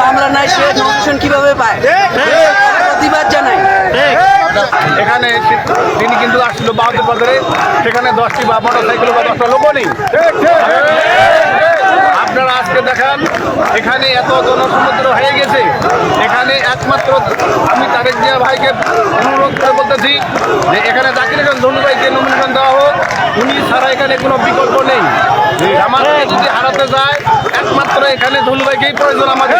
মামলা নাই সে নমিনেশন কীভাবে পায়? প্রতিবাদ জানাই। এখানে তিনি কিন্তু আসছিল বাহাদুর বাজারে সেখানে দশটি বা মোটর সাইকেল বা দশটা লোকও নেই। আপনারা আজকে দেখান এখানে এত জনসমুদ্র হয়ে গেছে। এখানে একমাত্র আমি তারেক জিয়া ভাইকে অনুরোধ করে বলতেছি যে এখানে জাকির খান ধনু ভাইকে নমিনেশন দেওয়া হোক। উনি ছাড়া এখানে কোনো বিকল্প নেই। আমাদের যদি হারাতে যায় একমাত্র এখানে ধনু ভাইকেই প্রয়োজন আমাদের।